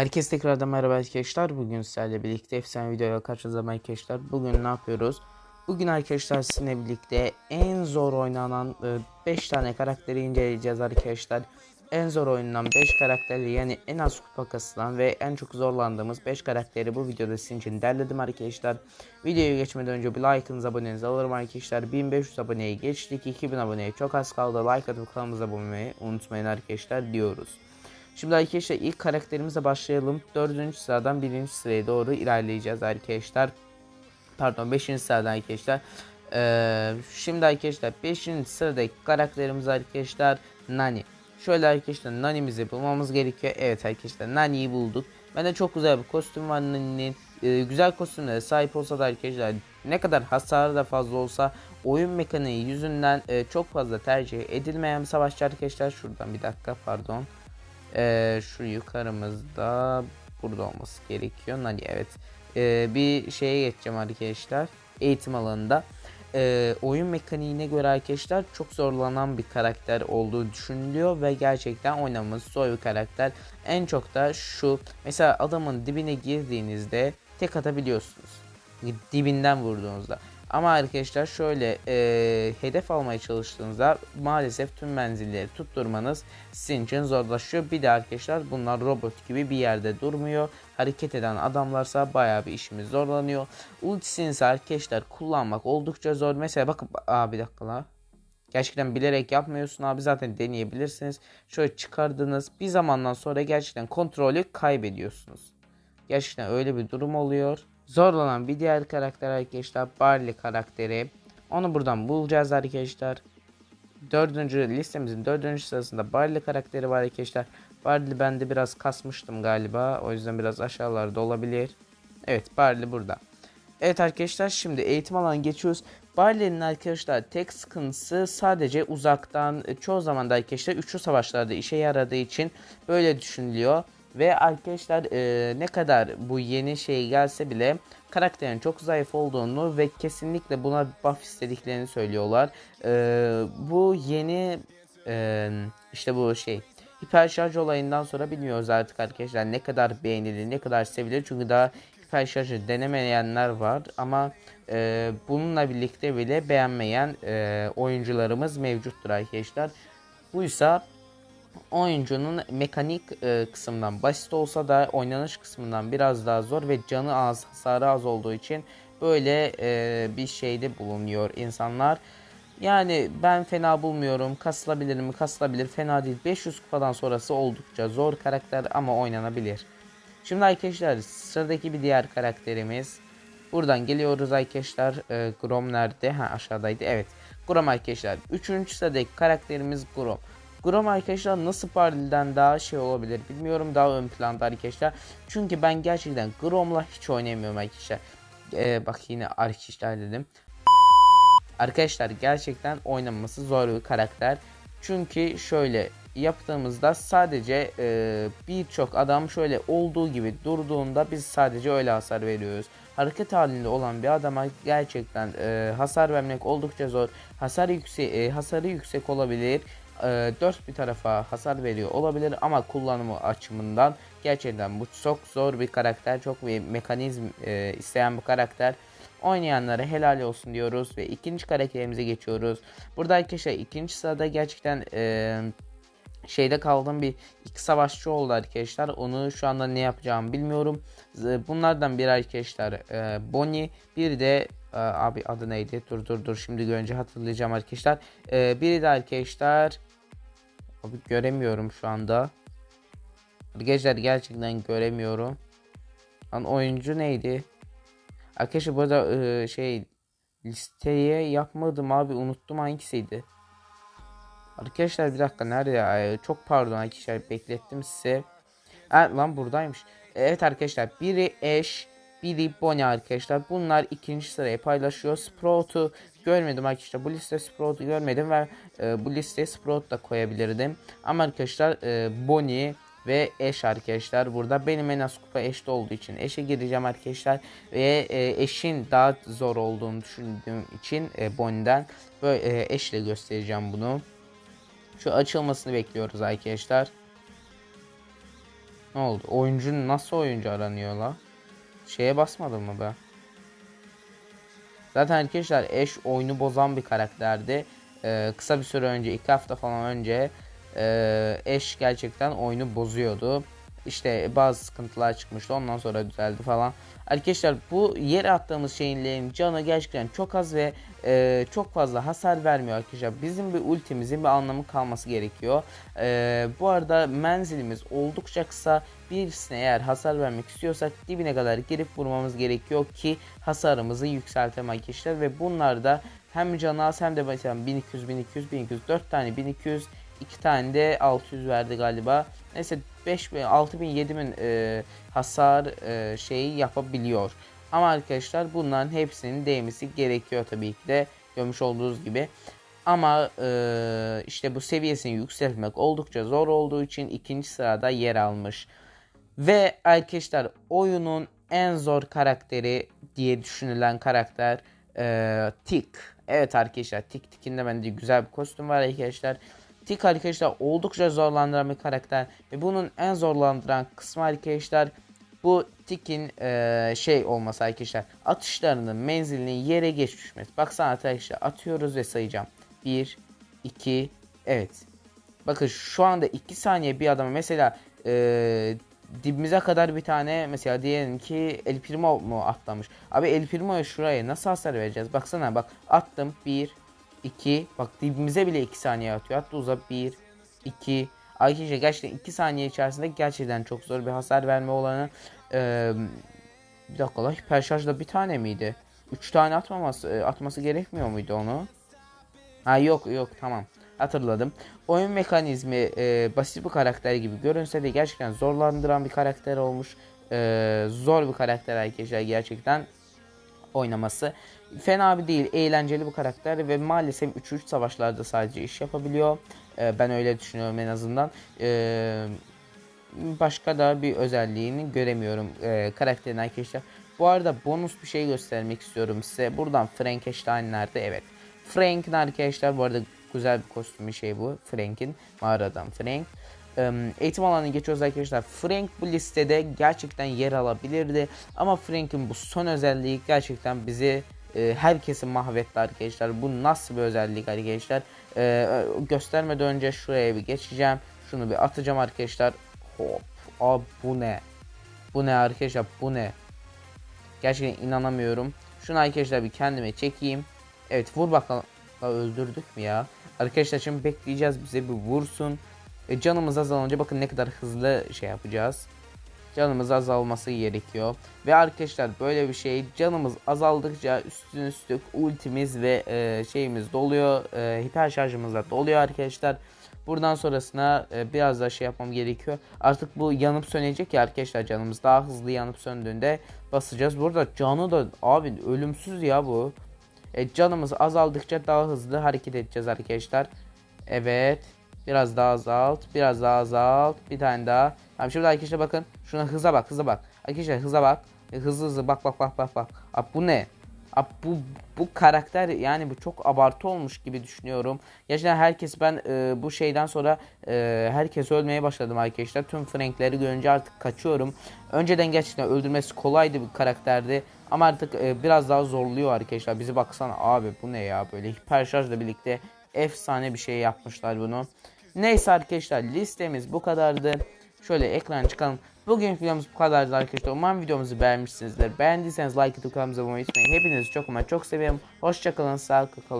Herkes tekrardan merhaba arkadaşlar. Bugün sizlerle birlikte efsane videoya karşınızda arkadaşlar. Bugün ne yapıyoruz? Bugün arkadaşlar sizinle birlikte en zor oynanan 5 tane karakteri inceleyeceğiz arkadaşlar. En zor oynanan 5 karakteri yani en az kupa kasılan ve en çok zorlandığımız 5 karakteri bu videoda sizin için derledim arkadaşlar. Videoya geçmeden önce bir like'ınızı abonenizi alırım arkadaşlar. 1500 aboneyi geçtik. 2000 aboneye çok az kaldı. Like atıp kanalımıza abone olmayı unutmayın arkadaşlar diyoruz. Şimdi arkadaşlar ilk karakterimize başlayalım. Dördüncü sıradan birinci sıraya doğru ilerleyeceğiz arkadaşlar. Pardon beşinci sıradan arkadaşlar. Ee, şimdi arkadaşlar beşinci sıradaki karakterimiz arkadaşlar Nani. Şöyle arkadaşlar Nani'mizi bulmamız gerekiyor. Evet arkadaşlar Nani'yi bulduk. Bende çok güzel bir kostüm var Nani'nin. Ee, güzel kostümlere sahip olsa da arkadaşlar ne kadar hasarı da fazla olsa oyun mekaniği yüzünden e, çok fazla tercih edilmeyen bir savaşçı arkadaşlar. Şuradan bir dakika pardon. Ee, şu yukarımızda burada olması gerekiyor. Nani evet. Ee, bir şeye geçeceğim arkadaşlar. Eğitim alanında. Ee, oyun mekaniğine göre arkadaşlar çok zorlanan bir karakter olduğu düşünülüyor ve gerçekten oynaması zor bir karakter. En çok da şu mesela adamın dibine girdiğinizde tek atabiliyorsunuz. Dibinden vurduğunuzda. Ama arkadaşlar şöyle e, hedef almaya çalıştığınızda maalesef tüm menzilleri tutturmanız sizin için zorlaşıyor. Bir de arkadaşlar bunlar robot gibi bir yerde durmuyor. Hareket eden adamlarsa bayağı bir işimiz zorlanıyor. Ultisini arkadaşlar kullanmak oldukça zor. Mesela bakın aa bir dakika la. Gerçekten bilerek yapmıyorsun abi zaten deneyebilirsiniz. Şöyle çıkardınız bir zamandan sonra gerçekten kontrolü kaybediyorsunuz. Gerçekten öyle bir durum oluyor. Zorlanan bir diğer karakter arkadaşlar Barley karakteri. Onu buradan bulacağız arkadaşlar. Dördüncü listemizin dördüncü sırasında Barley karakteri var arkadaşlar. Barley ben de biraz kasmıştım galiba. O yüzden biraz aşağılarda olabilir. Evet Barley burada. Evet arkadaşlar şimdi eğitim alanı geçiyoruz. Barley'nin arkadaşlar tek sıkıntısı sadece uzaktan çoğu zaman da arkadaşlar üçlü savaşlarda işe yaradığı için böyle düşünülüyor. Ve arkadaşlar e, ne kadar bu yeni şey gelse bile karakterin çok zayıf olduğunu ve kesinlikle buna buff istediklerini söylüyorlar. E, bu yeni e, işte bu şey hiper şarj olayından sonra bilmiyoruz artık arkadaşlar ne kadar beğenilir ne kadar sevilir çünkü daha hiper şarjı denemeyenler var ama e, bununla birlikte bile beğenmeyen e, oyuncularımız mevcuttur arkadaşlar. Buysa oyuncunun mekanik e, kısmından basit olsa da oynanış kısmından biraz daha zor ve canı az, hasarı az olduğu için böyle e, bir şeyde bulunuyor insanlar. Yani ben fena bulmuyorum. Kasılabilir mi? Kasılabilir. Fena değil. 500 kupadan sonrası oldukça zor karakter ama oynanabilir. Şimdi arkadaşlar sıradaki bir diğer karakterimiz. Buradan geliyoruz arkadaşlar. E, Grom nerede? Ha aşağıdaydı. Evet. Grom arkadaşlar. Üçüncü sıradaki karakterimiz Grom. Grom arkadaşlar nasıl Parli'den daha şey olabilir bilmiyorum daha ön planda arkadaşlar. Çünkü ben gerçekten Grom'la hiç oynayamıyorum arkadaşlar. Ee, bak yine arkadaşlar dedim. Arkadaşlar gerçekten oynaması zor bir karakter. Çünkü şöyle yaptığımızda sadece e, birçok adam şöyle olduğu gibi durduğunda biz sadece öyle hasar veriyoruz. Hareket halinde olan bir adama gerçekten e, hasar vermek oldukça zor. Hasar yüksek, e, hasarı yüksek olabilir e, dört bir tarafa hasar veriyor olabilir ama kullanımı açımından gerçekten bu çok zor bir karakter. Çok bir mekanizm e, isteyen bir karakter. Oynayanlara helal olsun diyoruz ve ikinci karakterimize geçiyoruz. Burada arkadaşlar ikinci sırada gerçekten e, şeyde kaldığım bir iki savaşçı oldu arkadaşlar. Onu şu anda ne yapacağımı bilmiyorum. Bunlardan bir arkadaşlar e, Bonnie, bir de e, abi adı neydi? Dur dur dur şimdi görünce hatırlayacağım arkadaşlar. E, biri de arkadaşlar Abi göremiyorum şu anda. Arkadaşlar gerçekten göremiyorum. Lan oyuncu neydi? Arkadaşlar burada e, şey listeye yapmadım abi unuttum hangisiydi. Arkadaşlar bir dakika nerede ya? Çok pardon arkadaşlar beklettim size. Ha, lan buradaymış. Evet arkadaşlar biri Ash, biri Bonnie arkadaşlar. Bunlar ikinci sıraya paylaşıyor. Sprout'u görmedim arkadaşlar. Bu liste Sprout'u görmedim ve e, bu listeye Sprout da koyabilirdim. Ama arkadaşlar e, Bonnie ve eş arkadaşlar burada benim en az kupa eşte olduğu için eşe gireceğim arkadaşlar ve e, eşin daha zor olduğunu düşündüğüm için e, Bonnie'den böyle e, eşle göstereceğim bunu. Şu açılmasını bekliyoruz arkadaşlar. Ne oldu? Oyuncu nasıl oyuncu aranıyor la? Şeye basmadım mı be? Zaten arkadaşlar Ash oyunu bozan bir karakterdi. Ee, kısa bir süre önce, iki hafta falan önce e, Ash gerçekten oyunu bozuyordu. İşte bazı sıkıntılar çıkmıştı. Ondan sonra düzeldi falan. Arkadaşlar bu yere attığımız şeyinlerin canı gerçekten çok az ve e, çok fazla hasar vermiyor arkadaşlar. Bizim bir ultimizin bir anlamı kalması gerekiyor. E, bu arada menzilimiz oldukça kısa. Birisine eğer hasar vermek istiyorsak dibine kadar girip vurmamız gerekiyor ki hasarımızı yükseltelim arkadaşlar. Ve bunlar da hem canı az hem de mesela 1200, 1200, 1200, 4 tane 1200, 2 tane de 600 verdi galiba. Neyse 5000, 6000, 7000 e, hasar e, şeyi yapabiliyor. Ama arkadaşlar bunların hepsinin değmesi gerekiyor tabii ki de görmüş olduğunuz gibi. Ama e, işte bu seviyesini yükseltmek oldukça zor olduğu için ikinci sırada yer almış. Ve arkadaşlar oyunun en zor karakteri diye düşünülen karakter e, Tik. Evet arkadaşlar Tik Tik'in de bence güzel bir kostüm var arkadaşlar. Tik arkadaşlar oldukça zorlandıran bir karakter ve bunun en zorlandıran kısmı arkadaşlar bu Tik'in e, şey olması arkadaşlar atışlarının menzilinin yere geç düşmesi. Baksana arkadaşlar atıyoruz ve sayacağım. 1, 2, evet. Bakın şu anda 2 saniye bir adama mesela e, dibimize kadar bir tane mesela diyelim ki El Primo mu atlamış. Abi El Primo'ya şuraya nasıl hasar vereceğiz? Baksana bak attım 1 2 bak dibimize bile 2 saniye atıyor. Hatta uza 1 2 Arkadaşlar gerçekten 2 saniye içerisinde gerçekten çok zor bir hasar verme olanı. Ee, bir dakika la hiper şarjda bir tane miydi? 3 tane atmaması atması gerekmiyor muydu onu? Ha yok yok tamam hatırladım. Oyun mekanizmi e, basit bir karakter gibi görünse de gerçekten zorlandıran bir karakter olmuş. E, zor bir karakter arkadaşlar gerçekten oynaması. Fena bir değil, eğlenceli bir karakter ve maalesef 3-3 savaşlarda sadece iş yapabiliyor. E, ben öyle düşünüyorum en azından. E, başka da bir özelliğini göremiyorum e, karakterin arkadaşlar. Bu arada bonus bir şey göstermek istiyorum size. Buradan Frankenstein nerede? Evet. Frank'in arkadaşlar bu arada güzel bir kostümü şey bu. Frank'in mağaradan Frank. Eğitim alanına geçiyoruz arkadaşlar. Frank bu listede gerçekten yer alabilirdi. Ama Frank'in bu son özelliği gerçekten bizi e, herkesi mahvetti arkadaşlar. Bu nasıl bir özellik arkadaşlar? E, göstermeden önce şuraya bir geçeceğim. Şunu bir atacağım arkadaşlar. Hop. Aa, bu ne? Bu ne arkadaşlar? Bu ne? Gerçekten inanamıyorum. Şunu arkadaşlar bir kendime çekeyim. Evet vur bakalım. Öldürdük mü ya? Arkadaşlar şimdi bekleyeceğiz bize bir vursun. E, canımız azalınca bakın ne kadar hızlı şey yapacağız. Canımız azalması gerekiyor. Ve arkadaşlar böyle bir şey canımız azaldıkça üstün üstlük ultimiz ve e, şeyimiz doluyor. E, hiper şarjımız da doluyor arkadaşlar. Buradan sonrasına e, biraz daha şey yapmam gerekiyor. Artık bu yanıp sönecek ya arkadaşlar canımız daha hızlı yanıp söndüğünde basacağız. Burada canı da abi ölümsüz ya bu. E, canımız azaldıkça daha hızlı hareket edeceğiz arkadaşlar. Evet. Biraz daha azalt. Biraz daha azalt. Bir tane daha. Tamam şimdi arkadaşlar bakın. Şuna hıza bak hıza bak. Arkadaşlar hıza bak. E, hızlı hızlı bak bak bak bak bak. Abi bu ne? Abi bu bu karakter yani bu çok abartı olmuş gibi düşünüyorum. Gerçekten herkes ben e, bu şeyden sonra e, herkes ölmeye başladım arkadaşlar. Tüm Frank'leri görünce artık kaçıyorum. Önceden gerçekten öldürmesi kolaydı bir karakterdi. Ama artık e, biraz daha zorluyor arkadaşlar. Bizi baksana abi bu ne ya böyle hiper şarjla birlikte efsane bir şey yapmışlar bunu. Neyse arkadaşlar listemiz bu kadardı. Şöyle ekran çıkalım. Bugün videomuz bu kadardı arkadaşlar. Umarım videomuzu beğenmişsinizdir. Beğendiyseniz like atıp kanalımıza abone olmayı unutmayın. Hepinizi çok ama çok seviyorum. Hoşçakalın, sağlıklı kalın.